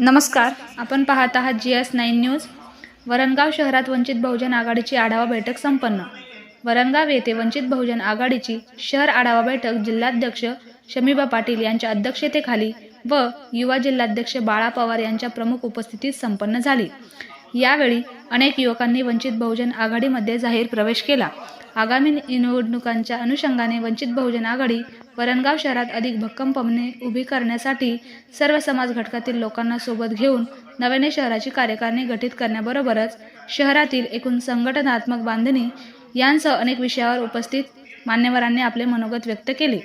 नमस्कार. आपण पाहत आहात G S nine news. Varangaon शहरात वंचित बहुजन आघाडीची आढावा बैठक संपन्न. वरणगाव येथे वंचित बहुजन आघाडीची शहर आढावा बैठक जिल्हाध्यक्ष शमीबा पाटील यांच्या अध्यक्षतेखाली व युवा जिल्हाध्यक्ष बाळा पवार यांच्या प्रमुख उपस्थितीत संपन्न झाली. यावेळी अनेक युवकांनी वंचित बहुजन आघाडीमध्ये जाहीर प्रवेश केला. आगामी निवडणुकांच्या अनुषंगाने वंचित बहुजन आघाडी वरणगाव शहरात अधिक भक्कमपणे उभी करण्यासाठी सर्व समाज घटकातील लोकांना सोबत घेऊन नव्याने शहराची कार्यकारिणी गठीत करण्याबरोबरच शहरातील एकूण संघटनात्मक बांधणी यांसह अनेक विषयावर उपस्थित मान्यवरांनी आपले मनोगत व्यक्त केले.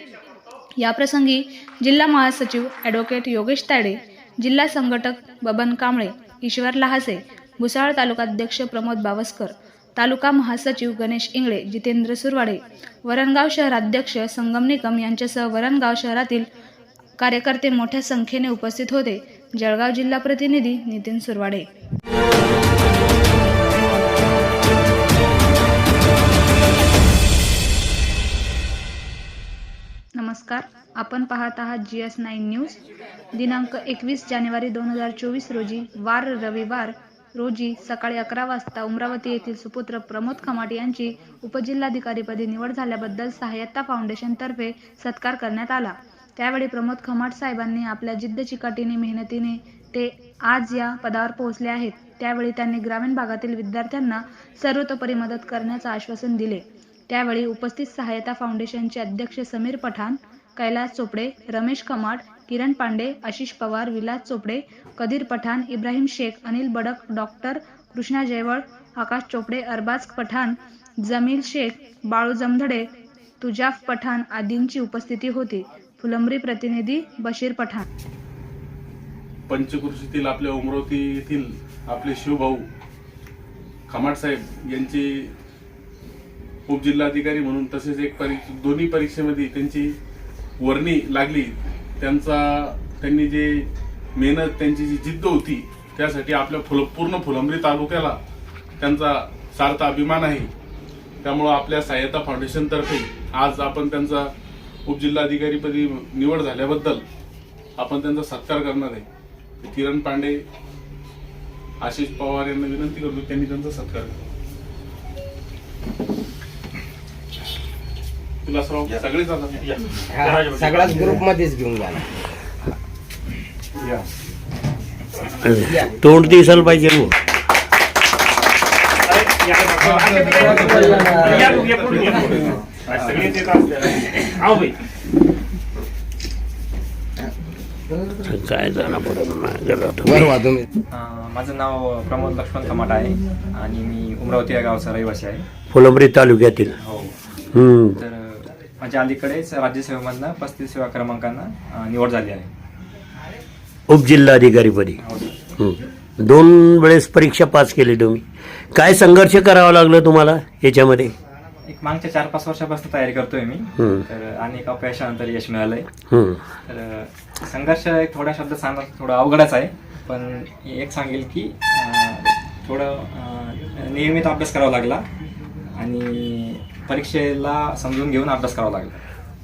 याप्रसंगी जिल्हा महासचिव ॲडव्होकेट योगेश ताडे जिल्हा संघटक बबन कांबळे ईश्वर लहासे भुसाळ तालुकाध्यक्ष प्रमोद बावस्कर तालुका महासचिव गणेश इंगळे जितेंद्र सुरवाडे वरणगाव शहराध्यक्ष संगम निकम यांच्यासह वरणगाव शहरातील कार्यकर्ते मोठ्या संख्येने उपस्थित होते. जळगाव जिल्हा प्रतिनिधी नितीन सुरवाडे. नमस्कार. आपण पाहत आहात जी एस नाईन न्यूज. दिनांक एकवीस जानेवारी दोन हजार चोवीस रोजी वार रविवार रोजी सकाळी अकरा वाजता उमरावती येथील सुपुत्र प्रमोद खमाट यांची उपजिल्हाधिकारीपदी निवड झाल्याबद्दल सहाय्यता फाउंडेशनतर्फे सत्कार करण्यात आला. त्यावेळी प्रमोद खमाट साहेबांनी आपल्या जिद्द चिकाटीने मेहनतीने ते आज या पदावर पोहोचले आहेत. त्यावेळी त्यांनी ग्रामीण भागातील विद्यार्थ्यांना सर्वतोपरी मदत करण्याचं आश्वासन दिले. त्यावेळी उपस्थित सहायता फाउंडेशनचे अध्यक्ष समीर पठाण कैलास चोपडे रमेश कमाड किरण पांडे आशिष पवार विलास चोपडे कदीर पठाण इब्राहिम शेख अनिल बडक डॉक्टर कृष्णा जयवळ आकाश चोपडे अरबाज पठाण जमील शेख बाळू जमधडे तुजाफ पठाण आदींची उपस्थिती होती. फुलंब्री प्रतिनिधी बशीर पठाण. पंचकृषीतील आपल्या अमरावती येथील आपले शिवभाऊ खमाट साहेब यांची उपजिल्हाधिकारी म्हणून तसेच एक परीक्षा दोन्ही परीक्षेमध्ये त्यांची वर्णी लागली त्यांचा त्यांनी जे मेहनत त्यांची जी जिद्द होती त्यासाठी आपल्या फुल पूर्ण फुलंब्री तालुक्याला त्यांचा सार्थ अभिमान आहे. त्यामुळं आपल्या सहायता फाउंडेशनतर्फे आज आपण त्यांचा उपजिल्हाधिकारीपदी निवड झाल्याबद्दल आपण त्यांचा सत्कार करणार आहे. किरण पांडे आशिष पवार यांना विनंती करतो त्यांनी त्यांचा सत्कार केला सर्व सगळेच आता हा, सगळ्याच ग्रुप मध्येच घेऊन जा. तोंड दिसायला पाहिजे हो. काय तुम्ही. बरोबर तुम्ही. अं, माझं नाव प्रमोद लक्ष्मण खमाट आहे आणि मी उमरावती या गावचा रहिवासी आहे. फुलंब्री तालुक्यातील. हो. हम्म. तर माझ्या अलीकडेच राज्यसेवेमधनं पस्तीस सेवा क्रमांकानं निवड झाली आहे. उपजिल्हाधिकारीपदी. हो. दोन वेळेस परीक्षा पास केली तुम्ही. काय संघर्ष करावा लागलं तुम्हाला याच्यामध्ये? एक मागच्या चार पाच वर्षापासून तयारी करतोय मी. तर अनेक अपयशानंतर यश मिळालंय. तर संघर्ष एक थोड्या शब्दात सांगणं थोडं अवघडच आहे. पण एक सांगेल की थोडं नियमित अभ्यास करावा लागला. आणि परीक्षेला समजून घेऊन अभ्यास करावा लागला.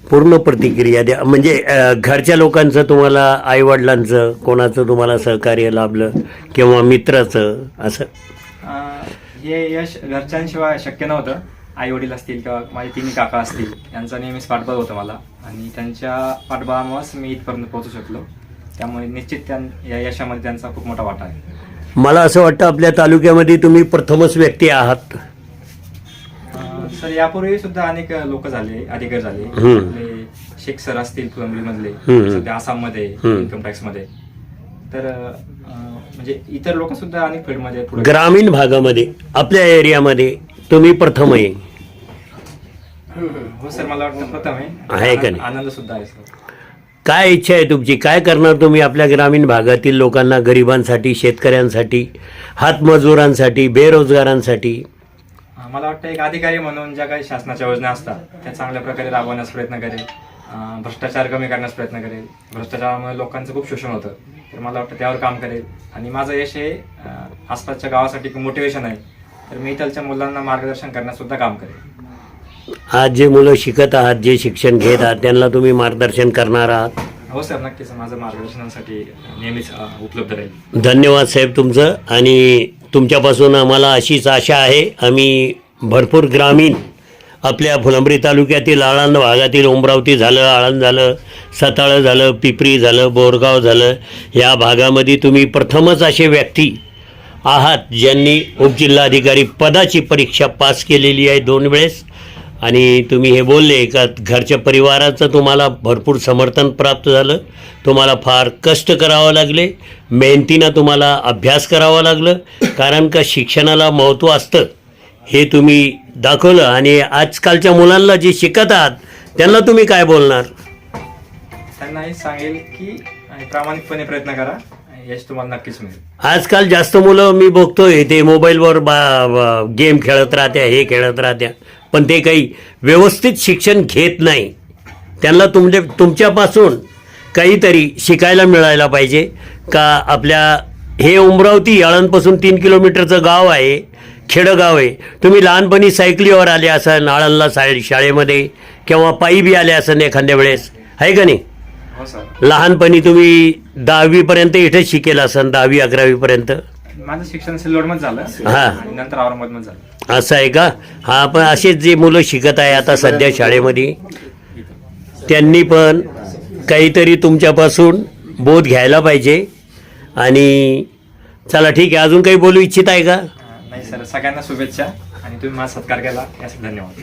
पूर्ण प्रतिक्रिया द्या. म्हणजे अं, घरच्या लोकांचं तुम्हाला आईवडिलांचं कोणाचं तुम्हाला सहकार्य लाभलं किंवा मित्राचं असं? अं, हे यश घरच्यांशिवाय शक्य नव्हतं. आई वडील असतील किंवा माझे तिन्ही काका असतील यांचा नेहमीच पाठबळ होतं मला. आणि त्यांच्या पाठबळामुळेच मी इथपर्यंत पोहोचू शकलो. त्यामुळे निश्चित त्या या यशामध्ये त्यांचा खूप मोठा वाटा आहे. मला असं वाटतं आपल्या तालुक्यामध्ये तुम्ही प्रथमच व्यक्ती आहात. सर यापूर्वी सुद्धा अनेक लोक झाले अधिकारी झाले. आपले शेख सर असतील फुलंब्री मधले. सध्या आसाममध्ये हम्म. इन्कम टॅक्समध्ये तर म्हणजे इतर लोक सुद्धा अनेक फील्डमध्ये पुढे ग्रामीण भागामध्ये आपल्या एरियामध्ये तुम्ही प्रथम आहे हो सर मला वाटतं प्रथम आहे आहे का नाही? आनंद सुद्धा आहे सर काय इच्छा आहे तुमची काय करणार तुम्ही आपल्या ग्रामीण भागातील लोकांना गरिबांसाठी शेतकऱ्यांसाठी हातमजुरांसाठी बेरोजगारांसाठी मला वाटतं एक अधिकारी म्हणून ज्या काही शासनाच्या योजना असतात त्या चांगल्या प्रकारे राबवण्यास प्रयत्न करेल भ्रष्टाचार कमी करण्यास प्रयत्न करेल. भ्रष्टाचारामुळे लोकांचं खूप शोषण होतं. तर मला वाटतं त्यावर काम करेल. आणि माझं यश हे आसपासच्या गावासाठी मोटिवेशन आहे. तर मी इथलच्या मुलांना मार्गदर्शन करण्यास सुद्धा काम करेल. आज जे मुलं शिकत आहात जे शिक्षण घेत आहात त्यांना तुम्ही मार्गदर्शन करणार आहात? हो सर नक्कीच. माझं मार्गदर्शनासाठी नेहमीच उपलब्ध राहील. धन्यवाद साहेब तुमचं. आणि तुमच्यापासून आम्हाला अशीच आशा आहे. आम्ही भरपूर ग्रामीण आपल्या फुलंब्री तालुक्यातील आळंद भागातील उमरावती झालं आळंद झालं सताळं झालं पिपरी झालं बोरगाव झालं. या भागामध्ये तुम्ही प्रथमच असे व्यक्ती आहात ज्यांनी उपजिल्हाधिकारी पदाची परीक्षा पास केलेली आहे दोन वेळेस. आणि तुम्ही हे बोलले का घरच्या परिवाराचं तुम्हाला भरपूर समर्थन प्राप्त झालं. तुम्हाला फार कष्ट करावं लागले. मेहनतीनं तुम्हाला अभ्यास करावा लागलं. कारण का शिक्षणाला महत्त्व असतं. हे तुम्ही दाखवलं आणि आजकालच्या मुलांना जे शिकत आहात त्यांना तुम्ही काय बोलणार? त्यांनाही सांगेल की प्रामाणिकपणे प्रयत्न करा. यश तुम्हाला नक्कीच मिळेल. आजकाल जास्त मुलं मी बघतोय ते मोबाईलवर बा बा- गेम खेळत राहत्या हे खेळत राहत्या. पण ते काही व्यवस्थित शिक्षण घेत नाही. त्यांना तुमचे तुमच्यापासून काहीतरी शिकायला मिळायला पाहिजे. का आपल्या हे उमरावती आळंदपासून तीन किलोमीटरचं गाव आहे खेडं आहे. तुम्ही लहानपणी सायकलीवर आले असाल आळंदला शाळे शाळेमध्ये किंवा पायी बी आले असन एखाद्या वेळेस. आहे का नाही? हो लहानपणी तुम्ही दहावीपर्यंत इथेच शिकेल असाल दहावी अकरावीपर्यंत. माझं शिक्षण सिल्लोडमध्ये झालं. हा. नंतर औरंगाबादमध्ये झालं. असं आहे का? हा पण असेच जे मुलं शिकत आहे आता सध्या शाळेमध्ये त्यांनी पण काहीतरी तुमच्यापासून बोध घ्यायला पाहिजे. आणि चला ठीक आहे. अजून काही बोलू इच्छित आहे का? नाही सर. सगळ्यांना शुभेच्छा. आणि तुम्ही माझा सत्कार केला. यासाठी धन्यवाद.